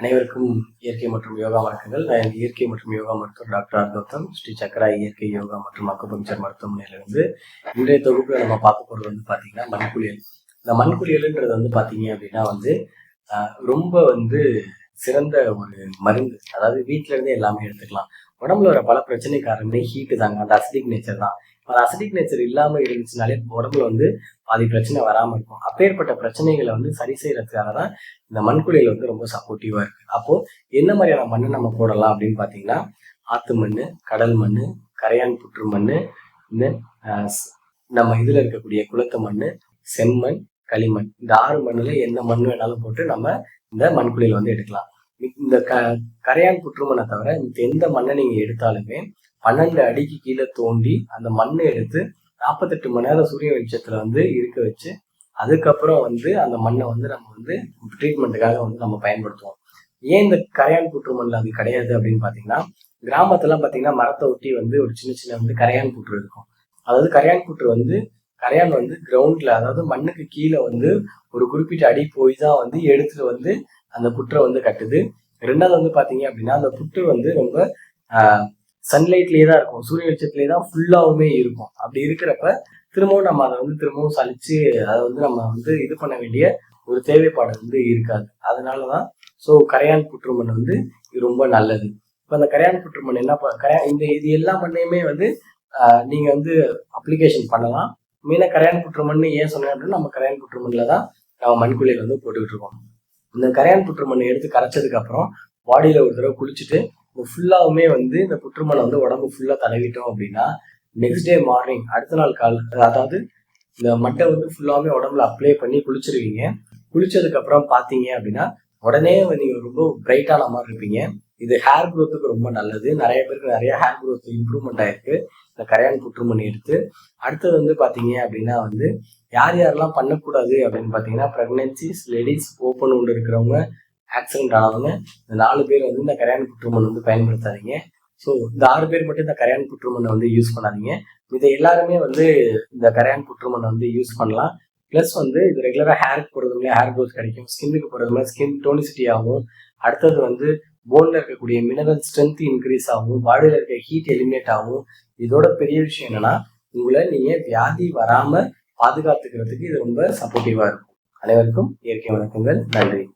அனைவருக்கும் இயற்கை மற்றும் யோகா வணக்கங்கள். நான் இயற்கை மற்றும் யோகா மருத்துவர் டாக்டர் ஆர் கௌதம் ஸ்ரீ சக்கரா இயற்கை யோகா மற்றும் அக்குபஞ்சர் மருத்துவமனையிலிருந்து. இன்றைய தொகுப்பில் நம்ம பார்க்க போகிறது வந்து பார்த்தீங்கன்னா மண்குளியல். இந்த மண்குளியல்ன்றது வந்து பார்த்தீங்க அப்படின்னா வந்து ரொம்ப வந்து சிறந்த ஒரு மருந்து. அதாவது வீட்ல இருந்தே எல்லாமே எடுத்துக்கலாம். உடம்புல வர பல பிரச்சனை காரணமே ஹீட்டு தாங்க. அந்த அசிடிக் நேச்சர் தான். அந்த அசிடிக் நேச்சர் இல்லாமல் இருந்துச்சுனாலே உடம்புல வந்து பாதி பிரச்சனை வராமல் இருக்கும். அப்பேற்பட்ட பிரச்சனைகளை வந்து சரி செய்யறதுக்காக தான் இந்த மண்குளியல் வந்து ரொம்ப சப்போர்ட்டிவாக இருக்கு. அப்போ என்ன மாதிரியான மண்ணை நம்ம போடலாம் அப்படின்னு பார்த்தீங்கன்னா ஆத்து மண் கடல் மண் கரையான் புற்று மண் நம்ம இதில் இருக்கக்கூடிய குளத்து மண் செம்மண் களிமண் இந்த ஆறு மண்ணில் எந்த மண் வேணாலும் போட்டு நம்ம இந்த மண்குளியல் வந்து எடுக்கலாம். இந்த க கரையான் புற்றுமனை தவிர இந்த எந்த மண்ணை நீங்கள் எடுத்தாலுமே பன்னெண்டு அடிக்கு கீழே தோண்டி அந்த மண்ணை எடுத்து நாற்பத்தெட்டு மணி நேரம் சூரிய வெளிச்சத்தில் வந்து இருக்க வச்சு அதுக்கப்புறம் வந்து அந்த மண்ணை வந்து நம்ம வந்து ட்ரீட்மெண்ட்டுக்காக வந்து நம்ம பயன்படுத்துவோம். ஏன் இந்த கரையான் புற்று மண்ணில் அது கிடையாது அப்படின்னு பார்த்தீங்கன்னா கிராமத்துலாம் பார்த்தீங்கன்னா மரத்தை ஒட்டி வந்து ஒரு சின்ன சின்ன வந்து கரையான் புற்று இருக்கும். அதாவது கரையான் புற்று வந்து கரையான் வந்து கிரவுண்டில் அதாவது மண்ணுக்கு கீழே வந்து ஒரு குறிப்பிட்ட அடி போய் தான் வந்து எடுத்துட்டு வந்து அந்த புற்றை வந்து கட்டுது. ரெண்டாவது வந்து பார்த்தீங்க அப்படின்னா அந்த புற்று வந்து ரொம்ப சன்லைட்லேயே தான் இருக்கும். சூரிய வெளிச்சத்துலேயே தான் ஃபுல்லாகவுமே இருக்கும். அப்படி இருக்கிறப்ப திரும்பவும் நம்ம அதை வந்து திரும்பவும் சலிச்சு அதை வந்து நம்ம வந்து இது பண்ண வேண்டிய ஒரு தேவைப்பாடு வந்து இருக்காது. அதனால தான் ஸோ கரையான் புற்றுமண் வந்து ரொம்ப நல்லது. இப்போ அந்த கரையான் புற்றுமண் என்ன ப- கரையா இந்த இது எல்லா மண்ணையுமே வந்து நீங்கள் வந்து அப்ளிகேஷன் பண்ணலாம். மெயினாக கரையான் புற்றுமண் ஏன் சொன்னேன் அப்படின்னா நம்ம கரையான் புற்றுமண்ணில் தான் நம்ம மண்குளியல் வந்து போட்டுக்கிட்டு இருக்கோம். இந்த கரையான் புற்றுமண்ணை எடுத்து கரைச்சதுக்கு அப்புறம் பாடியில ஒரு தடவை குளிச்சுட்டு ஃபுல்லாவுமே வந்து இந்த புற்றுமண்ணை வந்து உடம்பு ஃபுல்லா தடவிட்டோம் அப்படின்னா நெக்ஸ்ட் டே மார்னிங் அடுத்த நாள் கால் அதாவது இந்த மட்டை வந்து ஃபுல்லாவுமே உடம்புல அப்ளை பண்ணி குளிச்சிருவீங்க. குளிச்சதுக்கு அப்புறம் பார்த்தீங்க அப்படின்னா உடனே நீங்க ரொம்ப பிரைட்டான மாதிரி இருப்பீங்க. இது ஹேர் குரோத்துக்கு ரொம்ப நல்லது. நிறைய பேருக்கு நிறைய ஹேர் growth இம்ப்ரூவ்மெண்ட் ஆயிருக்கு. இந்த கரையான் புற்றுமணி எடுத்து. அடுத்தது வந்து பார்த்தீங்க அப்படின்னா வந்து யார் யாரெல்லாம் பண்ணக்கூடாது அப்படின்னு பார்த்தீங்கன்னா ப்ரெக்னென்சிஸ் லேடிஸ் ஓப்பன் உண்டு இருக்கிறவங்க ஆக்சிடென்ட் ஆனவங்க இந்த நாலு பேர் வந்து இந்த கரையான் புற்றுமண் வந்து பயன்படுத்தாதீங்க. ஸோ இந்த ஆறு பேர் மட்டும் இந்த கரையான் புற்றுமண்ணை வந்து யூஸ் பண்ணாதீங்க. இதை எல்லாருமே வந்து இந்த கரையான் புற்றுமண்ணை வந்து யூஸ் பண்ணலாம். ப்ளஸ் வந்து இது ரெகுலராக ஹேருக்கு போகிறதுமே ஹேர் க்ரோத் கிடைக்கும். ஸ்கின்னுக்கு போகிறதுமே ஸ்கின் டோனிசிட்டி ஆகும். அடுத்தது வந்து போன்ல இருக்கக்கூடிய மினரல் ஸ்ட்ரென்த் இன்க்ரீஸ் ஆகும் பாடியில் இருக்க ஹீட் எலிமினேட் ஆகும். இதோட பெரிய விஷயம் என்னன்னா உங்களை நீங்க வியாதி வராம பாதுகாத்துக்கிறதுக்கு இது ரொம்ப சப்போர்ட்டிவா இருக்கும். அனைவருக்கும் இயற்கை வணக்கங்கள். நன்றி.